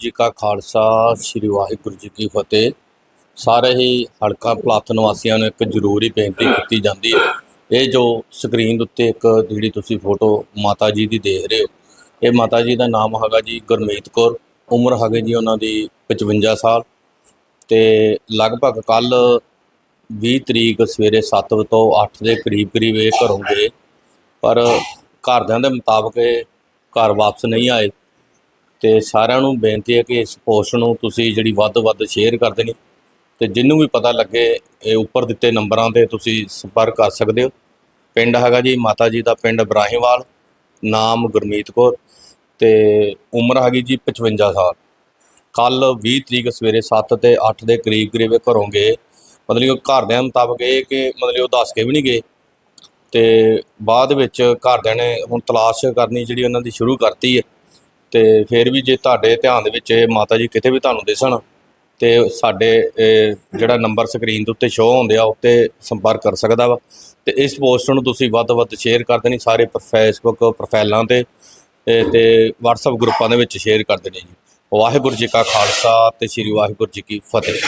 ਜੀ ਕਾ ਖਾਲਸਾ, ਸ੍ਰੀ ਵਾਹਿਗੁਰੂ ਜੀ ਕੀ ਫਤਿਹ। ਸਾਰੇ ਹੀ ਹਲਕਾ ਪਲਾਥ ਨਿਵਾਸੀਆਂ ਨੂੰ ਇੱਕ ਜ਼ਰੂਰੀ ਬੇਨਤੀ ਕੀਤੀ ਜਾਂਦੀ ਹੈ। ਇਹ ਜੋ ਸਕਰੀਨ ਦੇ ਉੱਤੇ ਇੱਕ ਜਿਹੜੀ ਤੁਸੀਂ ਫੋਟੋ ਮਾਤਾ ਜੀ ਦੀ ਦੇਖ ਰਹੇ ਹੋ, ਇਹ ਮਾਤਾ ਜੀ ਦਾ ਨਾਮ ਹੈਗਾ ਜੀ ਗੁਰਮੀਤ ਕੌਰ। ਉਮਰ ਹੈਗੀ ਜੀ ਉਹਨਾਂ ਦੀ 55 ਸਾਲ ਤੇ ਲਗਭਗ ਕੱਲ 20 ਤਰੀਕ ਸਵੇਰੇ 7 ਤੋਂ 8 ਦੇ ਕਰੀਬ ਕਰੀਬ ਇਹ ਘਰੋਂ ਗਏ। ਪਰ ਘਰਦਿਆਂ ਦੇ ਮੁਤਾਬਕ ਇਹ ਘਰ ਵਾਪਸ ਨਹੀਂ ਆਏ। ਤੇ ਸਾਰਿਆਂ ਨੂੰ ਬੇਨਤੀ ਹੈ ਕਿ ਇਸ ਪੋਸਟ ਨੂੰ ਤੁਸੀਂ ਜਿਹੜੀ ਵੱਧ ਤੋਂ ਵੱਧ ਸ਼ੇਅਰ ਕਰ ਦੇਣੀ ਤੇ ਜਿੰਨੂੰ ਵੀ ਪਤਾ ਲੱਗੇ, ਇਹ ਉੱਪਰ ਦਿੱਤੇ ਨੰਬਰਾਂ ਤੇ ਤੁਸੀਂ ਸੰਪਰਕ ਕਰ ਸਕਦੇ ਹੋ। ਪਿੰਡ ਹੈਗਾ ਜੀ ਮਾਤਾ ਜੀ ਦਾ ਪਿੰਡ ਇਬਰਾਹੀਮਵਾਲ ਨਾਮ ਗੁਰਮੀਤ ਕੌਰ ਤੇ ਉਮਰ ਹੈਗੀ ਜੀ 55 ਸਾਲ। ਕੱਲ 20 ਤਰੀਕ ਸਵੇਰੇ 7 ਤੇ 8 ਦੇ ਕਰੀਬ ਕਰੀਬ ਘਰੋਂ ਗਏ। ਮਤਲਬ ਕਿ ਘਰਦਿਆਂ ਮੁਤਾਬਕ ਇਹ ਕਿ ਮਤਲਬ ਉਹ ਦੱਸ ਕੇ ਵੀ ਨਹੀਂ ਗਏ। ਤੇ ਬਾਅਦ ਵਿੱਚ ਘਰਦਿਆਂ ਨੇ ਹੁਣ ਤਲਾਸ਼ ਕਰਨੀ ਜਿਹੜੀ ਉਹਨਾਂ ਦੀ ਸ਼ੁਰੂ ਕਰਤੀ ਹੈ। ਤੇ ਫਿਰ ਵੀ ਜੇ ਤੁਹਾਡੇ ਧਿਆਨ ਦੇ ਵਿੱਚ ਇਹ ਮਾਤਾ ਜੀ ਕਿਤੇ ਵੀ ਤੁਹਾਨੂੰ ਦਿਸਣ ਤੇ ਸਾਡੇ ਜਿਹੜਾ ਨੰਬਰ ਸਕਰੀਨ ਦੇ ਉੱਤੇ ਸ਼ੋਅ ਹੁੰਦੇ ਆ, ਉੱਤੇ ਸੰਪਰਕ ਕਰ ਸਕਦਾ ਵਾ। ਤੇ ਇਸ ਪੋਸਟ ਨੂੰ ਤੁਸੀਂ ਵੱਧ ਤੋਂ ਵੱਧ ਸ਼ੇਅਰ ਕਰ ਦੇਣੀ, ਸਾਰੇ ਫੇਸਬੁੱਕ ਪ੍ਰੋਫਾਈਲਾਂ ਤੇ ਤੇ ਤੇ WhatsApp ਗਰੁੱਪਾਂ ਦੇ ਵਿੱਚ ਸ਼ੇਅਰ ਕਰ ਦੇਣੀ ਜੀ। ਵਾਹਿਗੁਰੂ ਜੀ ਕਾ ਖਾਲਸਾ ਤੇ ਸ੍ਰੀ ਵਾਹਿਗੁਰੂ ਜੀ ਕੀ ਫਤਿਹ।